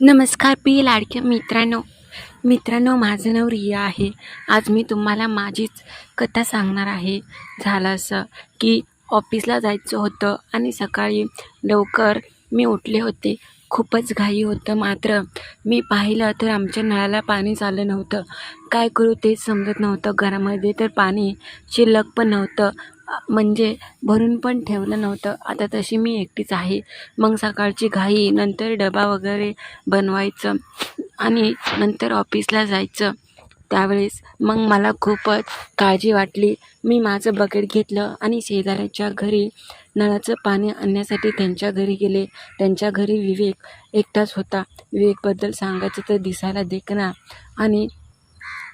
नमस्कार पी लाडक्या मित्रांनो. मित्रांनो माझं नाव रिया आहे. आज मी तुम्हाला माझीच कथा सांगणार आहे. झालं असं की ऑफिसला जायचं होतं आणि सकाळी लवकर मी उठले होते. खूपच घाई होतं मात्र. मी पाहिलं तर आमच्या नळाला पाणी चाललं नव्हतं. काय करू तेच समजत नव्हतं. घरामध्ये तर पाणी शिल्लक पण नव्हतं. म्हणजे भरून पण ठेवलं नव्हतं. आता तशी मी एकटीच आहे. मग सकाळची घाई नंतर डबा वगैरे बनवायचं आणि नंतर ऑफिसला जायचं. त्यावेळेस मग मला खूपच काळजी वाटली. मी माझं बकेट घेतलं आणि शेजाऱ्याच्या घरी नळाचं पाणी आणण्यासाठी त्यांच्या घरी गेले. त्यांच्या घरी विवेक एकटाच होता. विवेकबद्दल सांगायचं तर दिसायला देखना. आणि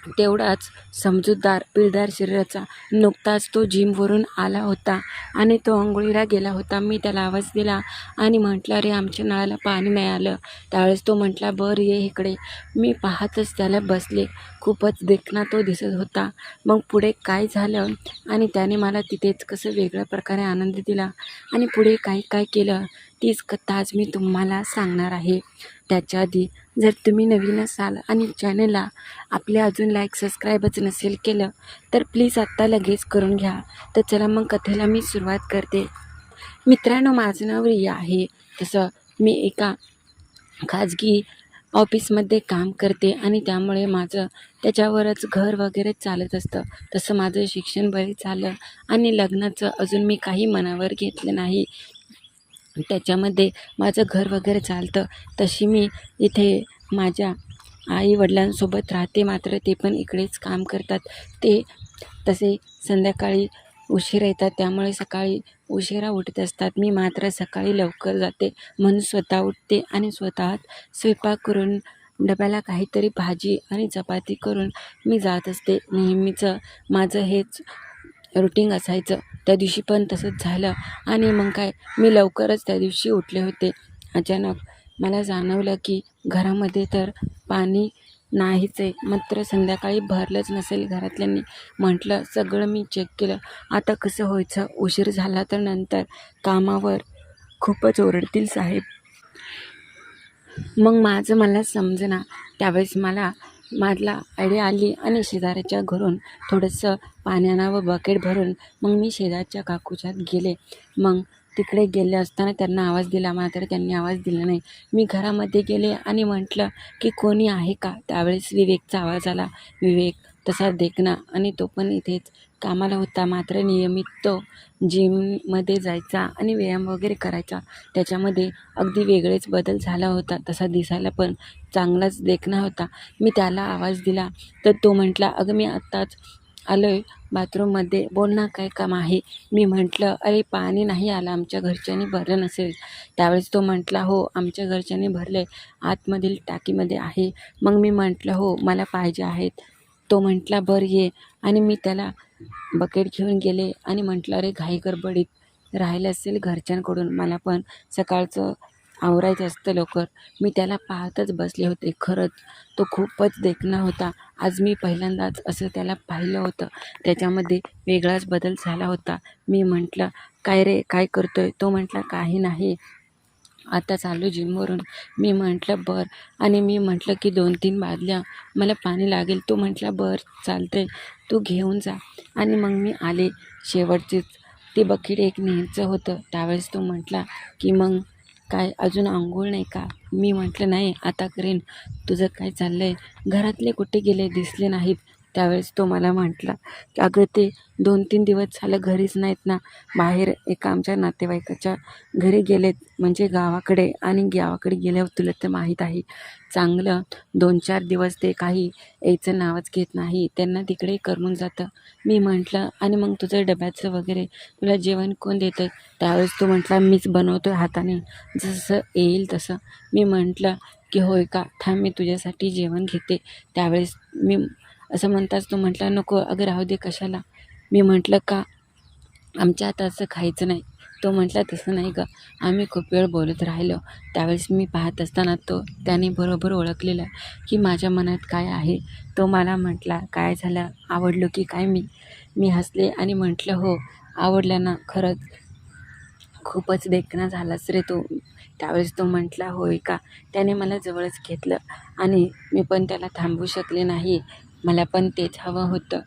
तेवढाच समजूतदार पिळदार शरीराचा नुकताच तो जिमवरून आला होता आणि तो आंघोळीला गेला होता. मी त्याला आवाज दिला आणि म्हटलं अरे आमच्या नळाला पाणी नाही आलं. त्यावेळेस तो म्हटला बरं ये इकडे. मी पाहतच त्याला बसले. खूपच देखणा तो दिसत होता. मग पुढे काय झालं आणि त्याने मला तिथेच कसं वेगळ्या प्रकारे आनंद दिला आणि पुढे काय काय केलं तीच कथा आज मी तुम्हाला सांगणार आहे. त्याच्या आधी जर तुम्ही नवीन असाल आणि चॅनलला आपले अजून लाईक सबस्क्राईबच नसेल केलं तर प्लीज आत्ता लगेच करून घ्या. तर चला मग कथेला मी सुरुवात करते. मित्रांनो माझं नाव रिया आहे. तसं मी एका खाजगी ऑफिसमध्ये काम करते आणि त्यामुळे माझं त्याच्यावरच घर वगैरे चालत असतं. तसं माझं शिक्षण बरेच झालं आणि लग्नाचं अजून मी काही मनावर घेतलं नाही. त्याच्यामध्ये माझं घर वगैरे चालतं तशी मी इथे माझ्या आई वडिलांसोबत राहते. मात्र ते पण इकडेच काम करतात. ते तसे संध्याकाळी उशीर येतात. त्यामुळे सकाळी उशिरा उठत असतात. मी मात्र सकाळी लवकर जाते. म्हणून स्वतः उठते आणि स्वतः स्वयंपाक करून डब्याला काहीतरी भाजी आणि चपाती करून मी जात असते. नेहमीचं माझं हेच रुटीन असायचं. त्या दिवशी पण तसंच झालं. आणि मग काय मी लवकरच त्या दिवशी उठले होते. अचानक मला जाणवलं की घरामध्ये तर पाणी नाहीच आहे. मात्र संध्याकाळी भरलंच नसेल घरातल्यांनी. म्हटलं सगळं मी चेक केलं. आता कसं व्हायचं? उशीर झाला तर नंतर कामावर खूपच ओरडतील साहेब. मग माझं मला समजना. त्यावेळेस मला मला आयडिया आली आणि शेजाऱ्याच्या घरून थोडंसं पाण्यानं व बकेट भरून मग मी शेजारच्या काकूच्यात गेले. मग तिकडे गेले असताना त्यांना आवाज दिला मात्र त्यांनी आवाज दिला नाही. मी घरामध्ये गेले आणि म्हटलं की कोणी आहे का? त्यावेळेस विवेकचा आवाज आला. विवेक तसा देखना आणि तो पण इथेच कामाला होता. मात्र नियमित तो जिममध्ये जायचा आणि व्यायाम वगैरे करायचा. त्याच्यामध्ये अगदी वेगळेच बदल झाला होता. तसा दिसायला पण चांगलाच देखणा होता. मी त्याला आवाज दिला. तर तो म्हटला अगं मी आत्ताच आलो आहे बाथरूममध्ये बोल ना काय काम आहे? मी म्हटलं अरे पाणी नाही आलं आमच्या घरच्यांनी भरलं नसेल. त्यावेळेस तो म्हटला हो आमच्या घरच्यांनी भरले आतमधील टाकीमध्ये आहे. मग मी म्हटलं हो मला पाहिजे आहेत. तो म्हटला बरं ये. आणि मी त्याला बकेट घेऊन गेले आणि म्हटलं अरे घाई गडबडीत राहिलं असेल घरच्यांकडून मला पण सकाळचं आवरायचं असतं लवकर. मी त्याला पाहतच बसले होते. खरंच तो खूपच देखणा होता. आज मी पहिल्यांदाच असं त्याला पाहिलं होतं. त्याच्यामध्ये वेगळाच बदल झाला होता. मी म्हटलं काय रे काय करतोय? तो म्हटला काही नाही. आता चालू जिमवरून. मी म्हटलं बर. आणि मी म्हटलं की दोन तीन बादल्या मला पाणी लागेल. तो म्हटला बर चालतंय. तू घेऊन जा. आणि मग मी आले. शेवटचीच ती बकेट एक न्यायचं होतं. त्यावेळेस तो म्हटला की मग काय अजून आंघोळ नाही का? मी म्हटलं नाही आता करेन. तुझं काय चाललं आहे घरातले कुठे गेले? दिसले नाहीत. त्यावेळेस तो मला म्हटला की अगं ते दोन तीन दिवस झालं घरीच नाहीत ना. बाहेर एका आमच्या नातेवाईकाच्या घरी गेलेत. म्हणजे गावाकडे आणि गावाकडे गेल्यावर तुला तर माहीत आहे. चांगलं दोन चार दिवस ते काही यायचं नावच घेत नाही. त्यांना तिकडे करमून जातं. मी म्हटलं आणि मग तुझं डब्याचं वगैरे तुला जेवण कोण देतं? त्यावेळेस तो म्हटला मीच बनवतो आहे हाताने. जसं येईल तसं. मी म्हटलं की होय का? थांब मी तुझ्यासाठी जेवण घेते. त्यावेळेस मी असं म्हणताच तो म्हटला नको अगं राहू दे कशाला. मी म्हटलं का आमच्या हाताचं खायचं नाही. तो म्हटला तसं नाही गं. आम्ही खूप वेळ बोलत राहिलो. त्यावेळेस मी पाहत असताना तो त्याने बरोबर ओळखलेलं की माझ्या मनात काय आहे. तो मला म्हटला काय झालं? आवडलो की काय मी? मी हसले आणि म्हटलं हो आवडलं ना खरंच. खूपच देखणा झालास रे तो. त्यावेळेस तो म्हटला होय का? त्याने मला जवळच घेतलं आणि मी पण त्याला थांबवू शकले नाही. मला पण तेच हवं होतं.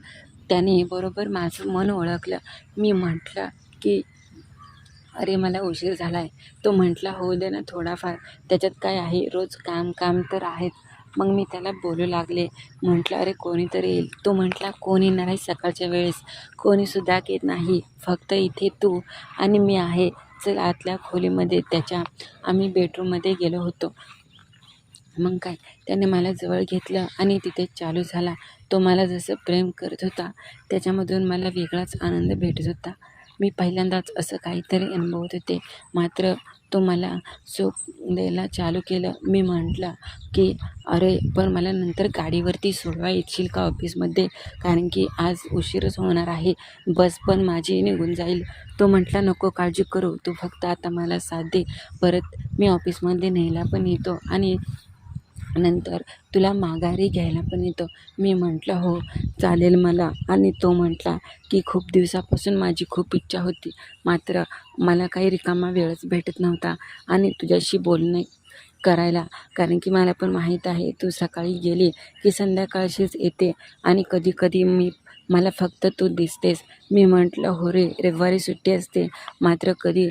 त्याने बरोबर माझं मन ओळखलं. मी म्हटलं की अरे मला उशीर झाला आहे तो म्हटला होऊ दे ना थोडाफार. त्याच्यात काय आहे? रोज काम काम तर आहेत. मग मी त्याला बोलू लागले. म्हटलं अरे कोणीतरी येईल. तो म्हटला कोण येणार आहे सकाळच्या वेळेस. कोणीसुद्धा येत नाही. फक्त इथे तू आणि मी आहे. चल आतल्या खोलीमध्ये त्याच्या आम्ही बेडरूममध्ये गेलो होतो. मग काय? त्याने मला जवळ घेतलं आणि तिथे चालू झाला. तो मला जसं प्रेम करत होता त्याच्यामधून मला वेगळाच आनंद भेटत होता. मी पहिल्यांदाच असं काहीतरी अनुभवत होते. मात्र तो मला सुख द्यायला चालू केलं. मी म्हटलं की अरे पण मला नंतर गाडीवरती सोडवा येशील का ऑफिसमध्ये? कारण की आज उशीरच होणार आहे. बस पण माझी निघून जाईल. तो म्हटला नको काळजी करू. तू फक्त आता मला साथ दे. परत मी ऑफिसमध्ये न्यायला पण येतो आणि नंतर तुला माघारी घ्यायला पण येतो. मी म्हटलं हो चालेल मला. आणि तो म्हटला की खूप दिवसापासून माझी खूप इच्छा होती. मात्र मला काही रिकामा वेळच भेटत नव्हता आणि तुझ्याशी बोलणे करायला. कारण की मला पण माहीत आहे तू सकाळी गेली की संध्याकाळशीच येते आणि कधी कधी मी मला फक्त तू दिसतेस. मी म्हटलं हो रे रविवारी सुट्टी असते. मात्र कधी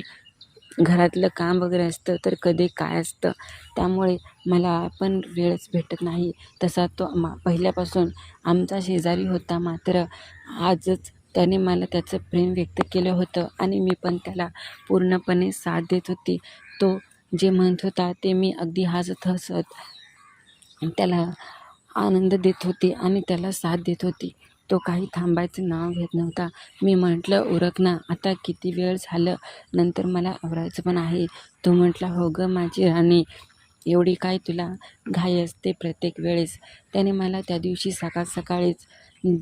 घरातलं काम वगैरे असतं तर कधी काय असतं त्यामुळे मला पण वेळच भेटत नाही. तसा तो मा पहिल्यापासून आमचा शेजारी होता मात्र आजच त्याने मला त्याचं प्रेम व्यक्त केलं होतं आणि मी पण त्याला पूर्णपणे साथ देत होती. तो जे म्हणत होता ते मी अगदी हसत हसत त्याला आनंद देत होती आणि त्याला साथ देत होती. तो काही थांबायचं नाव घेत नव्हता. मी म्हटलं उरक ना आता किती वेळ झालं? नंतर मला आवरायचं पण आहे. तो म्हटला हो गं माझी राणी एवढी काय तुला घाई असते प्रत्येक वेळेस? त्याने मला त्या दिवशी सकाळ सकाळीच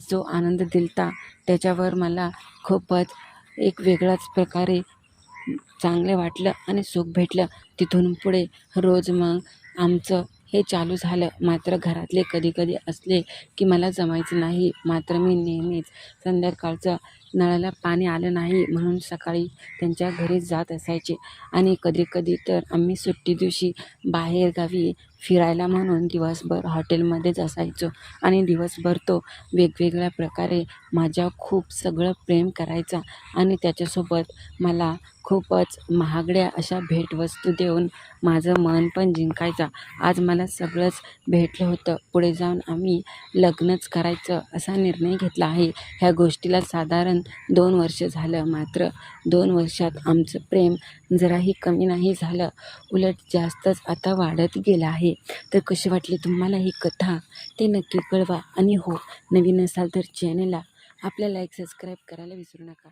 जो आनंद दिलता त्याच्यावर मला खूपच एक वेगळाच प्रकारे चांगलं वाटलं आणि सुख भेटलं. तिथून पुढे रोज मग आमचं हे चालू झालं. मात्र घरातले कधी कधी असले की मला जमायचं नाही. मात्र मी नेहमीच संध्याकाळचं नळाला पाणी आलं नाही म्हणून सकाळी त्यांच्या घरी जात असायचे. आणि कधी कधी तर आम्ही सुट्टी दिवशी बाहेरगावी फिरायला म्हणून दिवसभर हॉटेलमध्येच असायचो. आणि दिवसभर तो वेगवेगळ्या प्रकारे माझ्या खूप सगळं प्रेम करायचा. आणि त्याच्यासोबत मला खूपच महागड्या अशा भेटवस्तू देऊन माझं मन पण जिंकायचा. आज मला सगळंच भेटलं होतं. पुढे जाऊन आम्ही लग्नच करायचं असा निर्णय घेतला आहे. ह्या गोष्टीला साधारण दोन वर्ष झालं. मात्र दोन वर्षात आमचं प्रेम जराही कमी नाही झालं. उलट जास्तच आता वाढत गेलं आहे. तर कशी वाटली तुम्हाला ही कथा? ते नक्की कळवा. आणि हो नवीन असाल तर चॅनलला आपल्या लाईक सबस्क्राईब करायला विसरू नका.